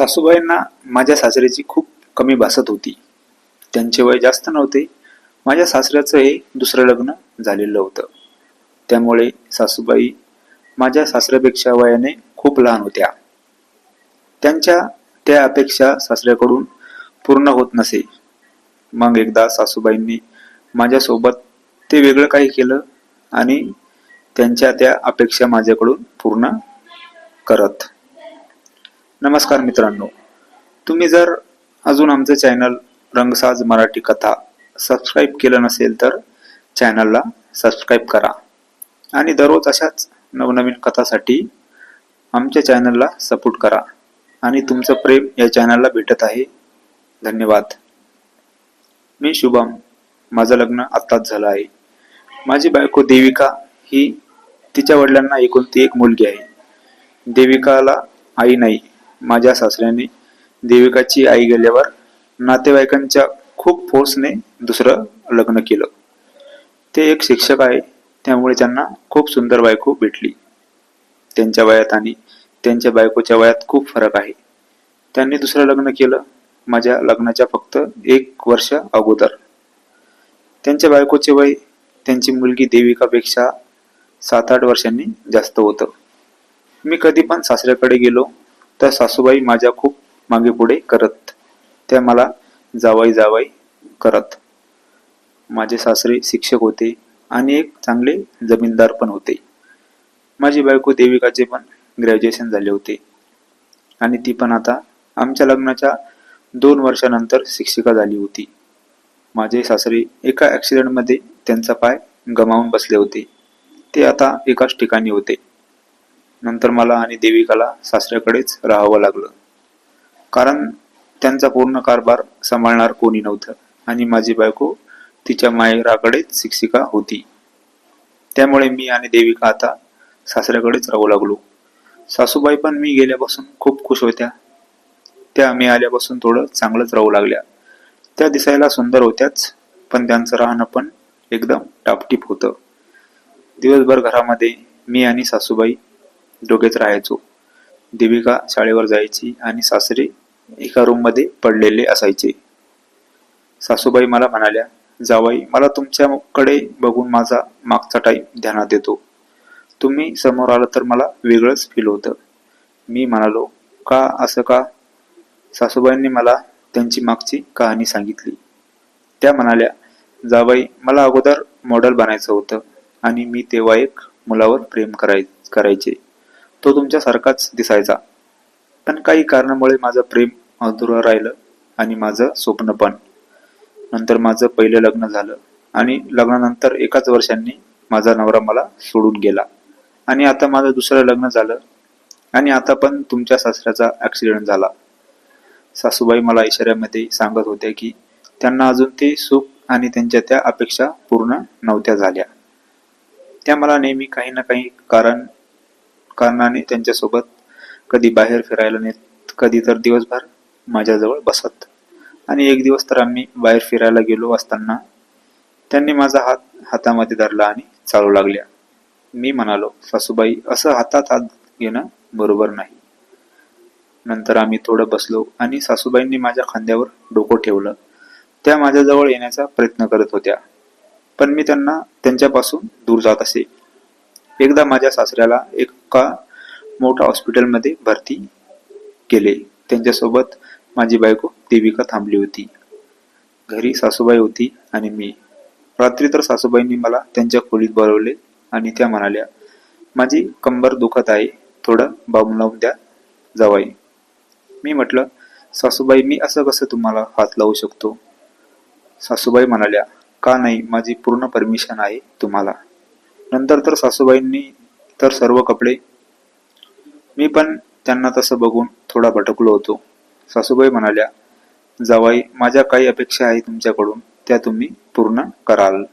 सासूबाईंना माझ्या सासऱ्याची खूप कमी भासत होती. त्यांचे वय जास्त नव्हते. माझ्या सासऱ्याचं हे दुसरं लग्न झालेलं होतं. त्यामुळे सासूबाई माझ्या सासऱ्यापेक्षा वयाने खूप लहान होत्या. त्यांच्या त्या अपेक्षा सासऱ्याकडून पूर्ण होत नसे. मग एकदा सासूबाईंनी माझ्यासोबत ते वेगळं काही केलं आणि त्यांच्या त्या अपेक्षा माझ्याकडून पूर्ण करत. नमस्कार मित्रांनो. तुम्ही जर अजून आमचं चॅनल रंगसाज मराठी कथा सबस्क्राईब केलं नसेल तर चॅनलला सबस्क्राईब करा. आणि दररोज अशाच नवनवीन कथासाठी आमच्या चॅनलला सपोर्ट करा. आणि तुमचं प्रेम या चॅनलला भेटत आहे. धन्यवाद. मी शुभम. माझं लग्न आत्ताच झालं आहे. माझी बायको देविका ही तिच्या वडिलांना एकुलती एक मुलगी आहे. देविकाला आई नाही. माझ्या सासऱ्याने देविकाची आई गेल्यावर नातेवाईकांच्या खूप फोर्सने दुसरं लग्न केलं. ते एक शिक्षक आहे त्यामुळे त्यांना खूप सुंदर बायको भेटली. त्यांच्या वयात आणि त्यांच्या बायकोच्या वयात खूप फरक आहे. त्यांनी दुसरं लग्न केलं माझ्या लग्नाच्या फक्त एक वर्ष अगोदर. त्यांच्या बायकोचे वय त्यांची मुलगी देविकापेक्षा सात आठ वर्षांनी जास्त होतं. मी कधी पण सासऱ्याकडे गेलो तर सासूबाई माझ्या खूप मागे पुढे करत. त्या मला जावाई जावाई करत. माझे सासरे शिक्षक होते आणि एक चांगले जमीनदार पण होते. माझी बायको देविकाचे पण ग्रॅज्युएशन झाले होते. आणि ती पण आता आमच्या लग्नाच्या दोन वर्षानंतर शिक्षिका झाली होती. माझे सासरे एका ॲक्सिडेंटमध्ये त्यांचा पाय गमावून बसले होते. ते आता एकाच ठिकाणी होते. नंतर मला आणि देविकाला सासऱ्याकडेच राहावं लागलं. कारण त्यांचा पूर्ण कारभार सांभाळणार कोणी नव्हतं आणि माझी बायको तिच्या मायराकडेच शिक्षिका होती. त्यामुळे मी आणि देविका आता सासऱ्याकडेच राहू लागलो. सासूबाई पण मी गेल्यापासून खूप खुश होत्या. त्या मी आल्यापासून थोडं चांगलंच राहू लागल्या. त्या दिसायला सुंदर होत्याच पण त्यांचं राहणं पण एकदम टापटीप होतं. दिवसभर घरामध्ये मी आणि सासूबाई दोघेच राहायचो. देविका शाळेवर जायची आणि सासरे एका रूममध्ये पडलेले असायचे. सासूबाई मला म्हणाल्या जावाई मला तुमच्याकडे बघून माझा मागचा टाईम ध्यानात येतो. तुम्ही समोर आलं तर मला वेगळंच फील होतं. मी म्हणालो का असं का? सासूबाईंनी मला त्यांची मागची कहाणी सांगितली. त्या म्हणाल्या जावाई मला अगोदर मॉडेल बनायचं होतं आणि मी तेव्हा एक मुलावर प्रेम कराय करायचे. तो तुमच्यासारखाच दिसायचा. पण काही कारणामुळे माझं प्रेम अधुरं राहिलं आणि माझं स्वप्न पण. नंतर माझं पहिलं लग्न झालं आणि लग्नानंतर एकाच वर्षांनी माझा नवरा मला सोडून गेला. आणि आता माझं दुसरं लग्न झालं आणि आता पण तुमच्या सासऱ्याचा ॲक्सिडेंट झाला. सासूबाई मला इशाऱ्यामध्ये सांगत होत्या की त्यांना अजून ते सुख आणि त्यांच्या त्या अपेक्षा पूर्ण नव्हत्या झाल्या. त्या मला नेहमी काही ना काही कारण कारणाने त्यांच्यासोबत कधी बाहेर फिरायला नेत कधी तर दिवसभर माझ्याजवळ बसत. आणि एक दिवस तर आम्ही बाहेर फिरायला गेलो असताना त्यांनी माझा हात हातामध्ये धरला आणि चालू लागल्या. मी म्हणालो सासूबाई असं हातात हात घेणं बरोबर नाही. नंतर आम्ही थोडं बसलो आणि सासूबाईंनी माझ्या खांद्यावर डोकं ठेवलं. त्या माझ्याजवळ येण्याचा प्रयत्न करत होत्या. पण मी त्यांना त्यांच्यापासून दूर जात असे. एकदा माझ्या सासऱ्याला एका मोठ्या हॉस्पिटलमध्ये भरती केले. त्यांच्यासोबत माझी बायको देविका थांबली होती. घरी सासूबाई होती आणि मी. रात्री तर सासूबाईंनी मला त्यांच्या खोलीत बोलवले आणि त्या म्हणाल्या माझी कंबर दुखत आहे थोडं बाबू लावून द्या जावाई. मी म्हटलं सासूबाई मी असं कसं तुम्हाला हात लावू शकतो? सासूबाई म्हणाल्या का नाही माझी पूर्ण परमिशन आहे तुम्हाला. नंतर तर सासूबाईंनी तर सर्व कपडे. मी पण त्यांना तसं बघून थोडा भटकलो होतो. सासूबाई म्हणाल्या जावाई माझ्या काही अपेक्षा आहे तुमच्याकडून. त्या तुम्ही पूर्ण कराल.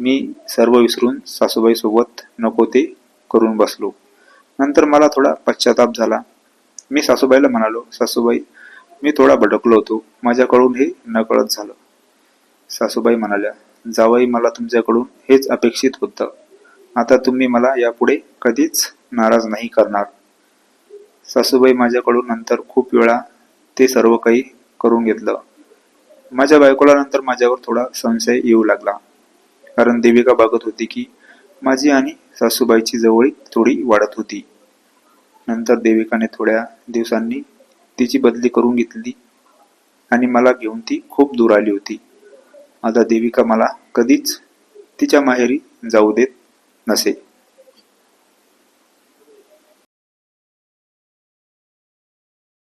मी सर्व विसरून सासूबाईसोबत नको ते करून बसलो. नंतर मला थोडा पश्चाताप झाला. मी सासूबाईला म्हणालो सासूबाई मी थोडा भटकलो होतो. माझ्याकडून हे नकळत झालं. सासूबाई म्हणाल्या जावई मला तुमच्याकडून हेच अपेक्षित होतं. आता तुम्ही मला यापुढे कधीच नाराज नाही करणार. सासूबाई माझ्याकडून नंतर खूप वेळा ते सर्व काही करून घेतलं. माझ्या बायकोला नंतर माझ्यावर थोडा संशय येऊ लागला. कारण देविका बघत होती की माझी आणि सासूबाईची जवळीक थोडी वाढत होती. नंतर देविकाने थोड्या दिवसांनी तिची बदली करून घेतली आणि मला घेऊन ती खूप दूर आली होती. आता देविका मला कधीच तिच्या माहेरी जाऊ देत नसे.